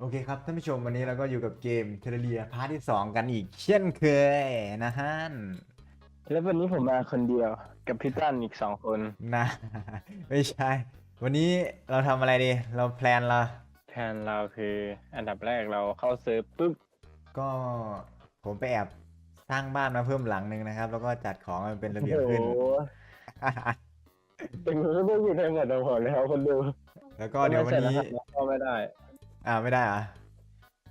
โอเคครับท่านผู้ชมวันนี้เราก็อยู่กับเกมเทเรียพาร์ทที่ 2 กันอีกเช่นเคยนะฮะแล้ววันนี้ผมมาคนเดียวกับพี่ตั้นอีกสองคนนะ ไม่ใช่ วันนี้เราทำอะไรดี เราแพลนเราแทนเราคือ อันดับแรกเราเข้าเซิร์ฟปุ๊บก็ผมไปแอบสร้างบ้านมาเพิ่มหลังหนึ่งนะครับ แล้วก็จัดของให้มันเป็นระเบียบโอ้โหขึ้น เป็นคนก็อยู่ในหมดของผมเลยครับคนดูแล้วก็เดี๋ยววันนี้ไม่ใช่รหัสเข้าไม่ได้ อ่าไม่ได้เหรอะ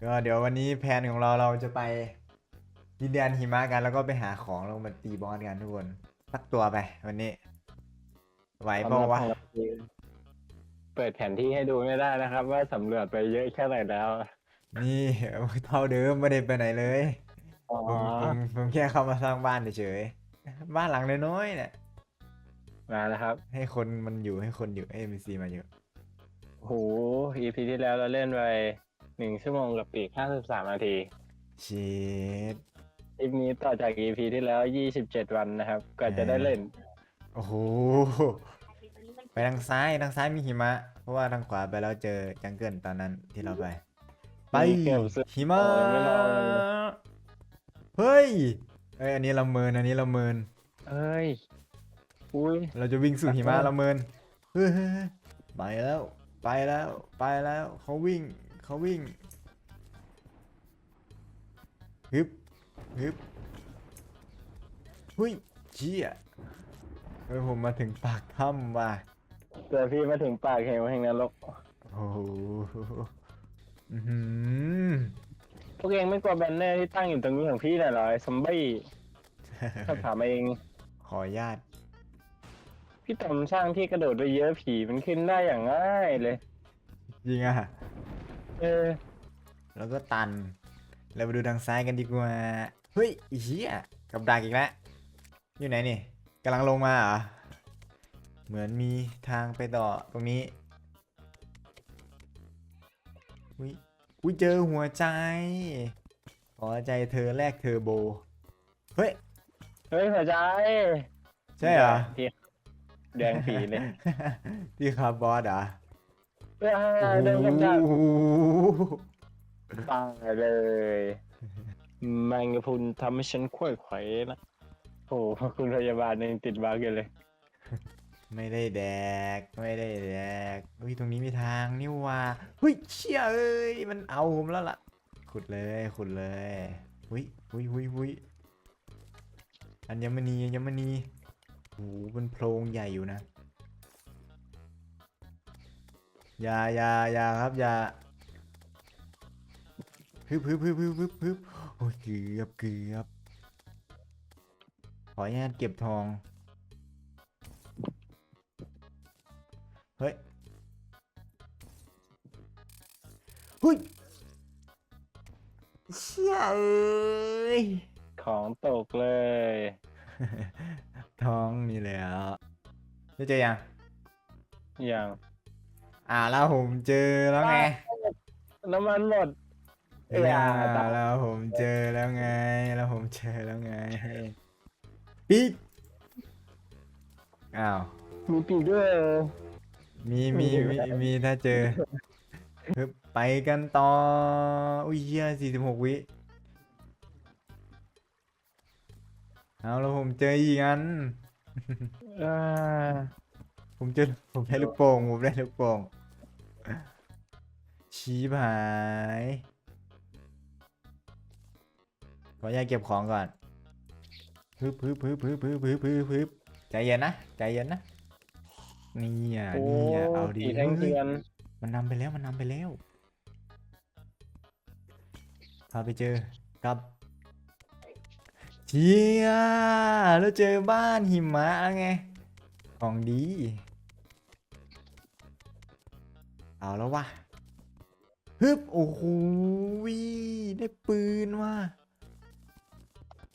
ก็เดี๋ยววันนี้แผนของเราเราจะไปดินแดนหิมะกันแล้วก็ไปหาของลงมาตีบอสกันทุกคนสักตัวไป วันนี้ ไหวเปล่าวะเปิดแผนที่ให้ดูไม่ได้นะครับ ว่าสำรวจไปเยอะแค่ไหนแล้ว นี่เท่าเดิมไม่ได้ไปไหนเลยอ๋อผมผมผมแค่เข้ามาสร้างบ้านเฉยๆบ้านหลังน้อยๆเนี่ยมาแล้วครับ ให้คนมันอยู่ให้คนอยู่เอ็มซีมาอยู่โอ้ โห EP ที่แล้วเราเล่นไปหนึ่งชั่วโมงกับปีกห้าสิบสามนาทีเชิดคลิปนี้ต่อจาก EP ที่แล้วยี่สิบเจ็ดวันนะครับกว่าจะได้เล่น โอ้โห ไปทางซ้ายทางซ้ายมีหิมะ เพราะว่าทางขวาไปแล้วเจอจังเกิลตอนนั้นที่เราไป ไปมีเกี่ยวกับหิมะโอ้ยไม่รอเลยเฮ้ยเอ้ยอันนี้เราเมินอันนี้เราเมินเอ้ยอุ้ยเราจะวิ่งสู่หิมะขอโทษเราเมินเฮ้ยเฮ้ยเฮ้ยไปแล้ว ไปแล้วไปแล้วเขาวิ่งเขาวิ่งฮึบฮึบหุยเชี่ยเฮ้ยผมมาถึงปากถ้ำว่ะเจอพี่มาถึงปากเหวแห่งนรกโอ้โหอื้อหือ พวกเองไม่กลัวแบนเนอร์ที่ตั้งอยู่ตรงนี้ของพี่หน่อยเหรอไอ้ซอมบี้ ถ้าถามเอง ขออนุญาต พี่ตอมสร้างที่กระโดดไปเยอะผีมันขึ้นได้อย่างง่ายเลย จริงอะ เออ แล้วก็ตัน เราไปดูทางซ้ายกันดีกว่า เฮ้ยไอ้เหี้ยกับดักอีกแล้ว อยู่ไหนนี่กำลังลงมาเหรอ เหมือนมีทางไปต่อตรงนี้ อุ้ยอุ้ยเจอหัวใจหัวใจเธอแรกเทอร์โบ เฮ้ย เฮ้ยหัวใจ ใช่เหรอที่ แดงผีเลยที่คาร์บอสเหรอเออเดินกลับจากโอ้โหตายเลยแมงกะพรุนทำให้ฉันควยไขวนะโอ้โหคุณพยาบาลยังติดบั๊กอยู่เลย ไม่ได้แดก ไม่ได้แดกอุ้ยตรงนี้มีทางนี่หว่าเฮ้ยเชี่ยเอ้ยมันเอาผมแล้วล่ะ ขุดเลยขุดเลยหุยหุยหุยหุยอัญมณีอัญมณี โอ้โหเป็นโพรงใหญ่อยู่นะอย่าอย่าอย่าครับอย่าฮึบฮึบฮึบฮึบฮึบฮึบโอ้ยเกือบเกือบขออนุญาตเก็บทอง เฮ้ยเฮ้ยเชี่ยเอ้ยของตกเลย ท้องนี่แหละจะเจอยัง อย่างอ่าแล้วผมเจอแล้วไงน้ำมันหมด เอ้ยอ่าอ่าตายแล้วผมเจอแล้วไง แล้วผมเจอแล้วไงปิ๊กอ้าว มีปีกด้วยเหรอมีมีไม่มีได้มีถ้าเจอฮึบไปกันต่อ อุ้ยเฮียสี่สิบหกวิ เอาแล้วผมเจออีกอันอ่าผมเจอผมได้ลูกโป่งผมได้ลูกโป่งชี้หายขออนุญาตเก็บของก่อนพึบพึบพึบพึบพึบพึบพึบพึบใจเย็นนะใจเย็นนะนี่อะโอ้นี่อะเอาดีผีแท่งเทียนมันนำไปแล้วมันนำไปแล้วพาไปเจอกับ เชียแล้วเจอบ้านหิมะแล้วไง ของดี เอาแล้ววะฮึบ โอ้โหวิได้ปืนว่ะ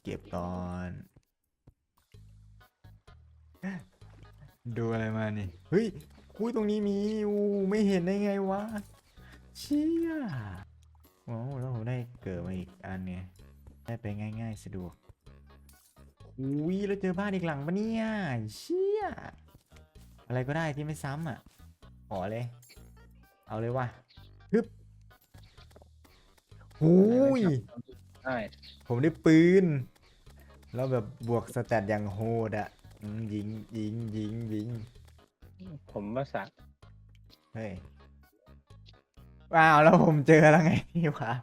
เก็บก่อน ดูอะไรมานี่ เฮ้ยอุ้ยตรงนี้มีอูไม่เห็นได้ไงวะ เชี่ยโอ้แล้วผมได้เกิดมาอีกอันไงได้ไปง่าย ๆ สะดวก อุ้ยแล้วเจอบ้านอีกหลังปะเนี่ยเชี่ยอะไรก็ได้ที่ไม่ซ้ำอะขอเลย เอาเลยว่ะฮึบหูยใช่ผมได้ปืน แล้วแบบบวกสแตทอย่างโหดอะอืมยิงยิงยิงยิงผมว่าสักเฮ้ยว้าวแล้วผมเจอแล้วไงที่วาร์ป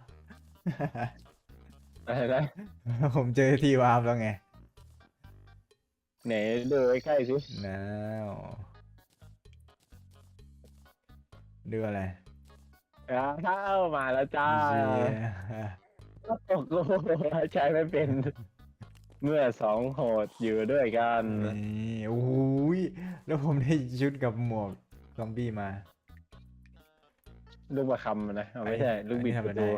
อะไรนะผมเจอที่วาร์ปแล้วไง ไหนดูใกล้ๆสิน้าวดูอะไรอ้าวเข้ามาแล้วจ้าเชี่ยโอ้โหใช้ไม่เป็น เมื่อสองโหดอยู่ด้วยกันนี่โอ้ยแล้วผมได้ชุดกับหมวกซอมบี้มา ลูกประคำนะเอาไม่ใช่ลูกบิดอันปนี้ระทำตูไม่ได้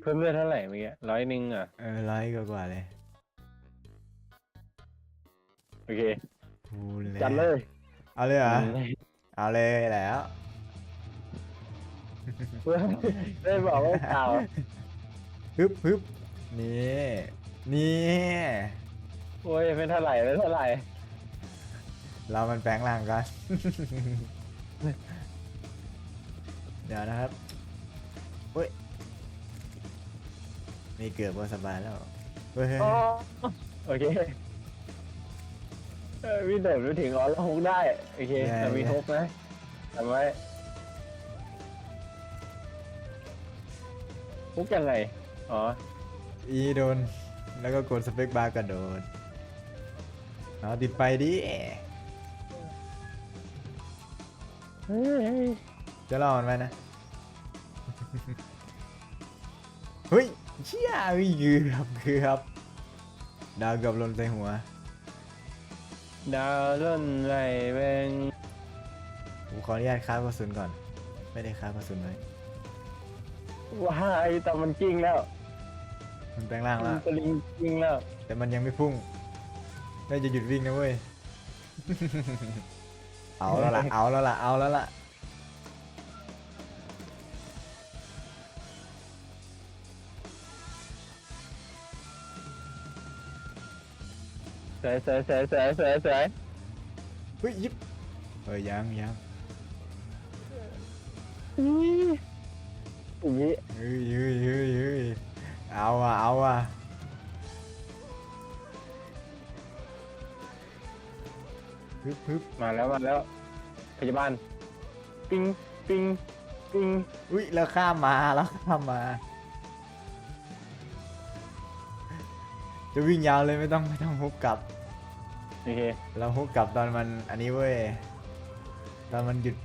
เพิ่มเลือดเท่าไหร่เมื่อกี้ร้อยหนึ่งอะ เออร้อยกว่าๆเลย โอเคพูดเลยจัดเลยเอาเลยเหรอเอาเลยแล้วเพื่อนได้บอกว่าเปล่าฮึบฮึบนี่นี่โอ้ยไม่เท่าไหร่ไม่เท่าไหร่เรามันแปลงร่างกัน เดี๋ยวนะครับเฮ้ยมีเกือบว่าสบายแล้วเฮ้ยอ๋อโอเค เออวิ่งโดดไปถึงอ๋อแล้วฮุกได้โอเคแต่มีฮุกนะทำไว้ฮุกยังไงอ๋ออีโดน แล้วก็กดสเปคบาร์กระโดดเอาติดไปดิเฮ้ยจะรอมันไหมนะ เฮ้ยเชี่ยเฮ้ยเกือบเกือบดาวเกือบหล่นใส่หัว ดาวร่นไรเบงผมขออนุญาตค้าบกระสุนก่อน ไม่ได้ค้าบกระสุนเลยว้ายแต่มันกิ้งแล้วมันแปลงร่างแล้วสลิงกิ้งแล้วแต่มันยังไม่พุ่งน่าจะหยุดวิ่งนะเว้ย เอาแล้วล่ะ เอาแล้วล่ะ เอาแล้วล่ะ สวยสวยสวยสวยสวยสวยเฮ้ยยิบเฮ้ยยังยังอย่างนี้เฮ้ยเฮ้ยเฮ้ยเฮ้ยเอาอะเอาอะฮึบฮึบมาแล้วมาแล้ว พยาบาล ปิ้งปิ้งปิ้งอุ้ยแล้วข้ามมาแล้วข้ามมา จะวิ่งยาวเลยไม่ต้องไม่ต้องฮุกกลับ โอเคเราฮุกกลับตอนมันอันนี้เว้ย ตอนมันหยุด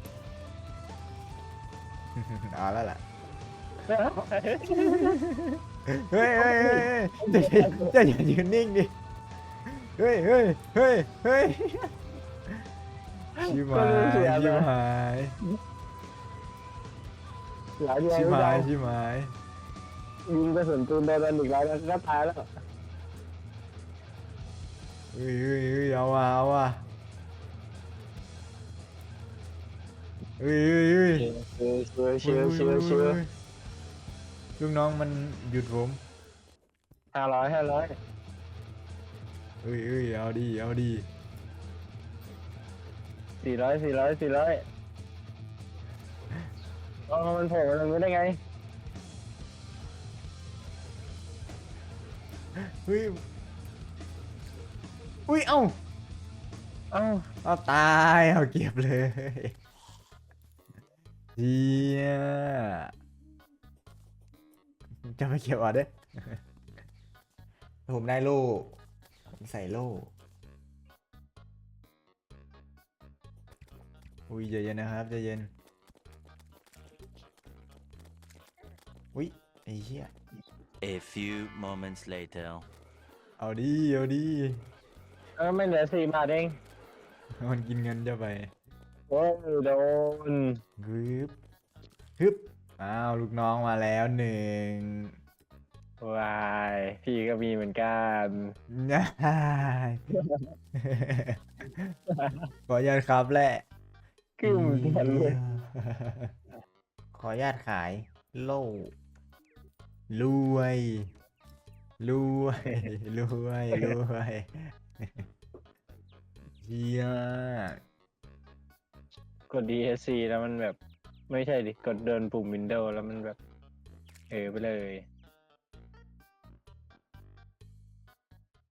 เอาแล้วล่ะ เฮ้ยเฮ้ยเฮ้ยเฮ้ยจะจะอย่ายืนนิ่งดิ เฮ้ยเฮ้ยเฮ้ยเฮ้ยชิบหายชิบหายหลายเดือนชิบไม่หาได้ยชิบหายยิงกระสุนปืนโดนมันอีกแล้วแล้วก็ตายแล้ว เฮ้ยเฮ้ยเฮ้ยเอาว่ะเอาว่ะเฮ้ยเฮ้ยเฮ้ยเชื่อเชื่อเชื่อเชื่อเชื่อลูกน้องมันหยุดผมห้าร้อยห้าร้อยเฮ้ยเฮ้ยเอาดีเอาดีสี่ร้อยสี่ร้อยสี่ร้อยอ๋อมันโผล่มาตรงนี้ได้ไงเฮ้ย อุ้ยเอ้าเอ้าเอาตายเอาเก็บเลยเจียจะไปเก็บเอะเด้ผมได้โล่ผมใส่โล่อุ้ยใจเย็นนะครับใจเย็นอุ้ยไอ้เหี้ย A few moments later. เอาดีเอาดี เออไม่เหลือสี่บาทเองมันกินเงินจะไปโอ้ยโดนฮึบฮึบอ้าวลูกน้องมาแล้วหนึ่งวายพี่ก็มีเหมือนกันง่ายขออนุญาตครับแหละคือเหมือนกันเลยขออนุญาตขายโล่รวยรวยรวยรวย เฮียกด DSC แล้วมันแบบ ไม่ใช่ดิ กดเดินปุ่ม Windows แล้วมันแบบ เออไปเลย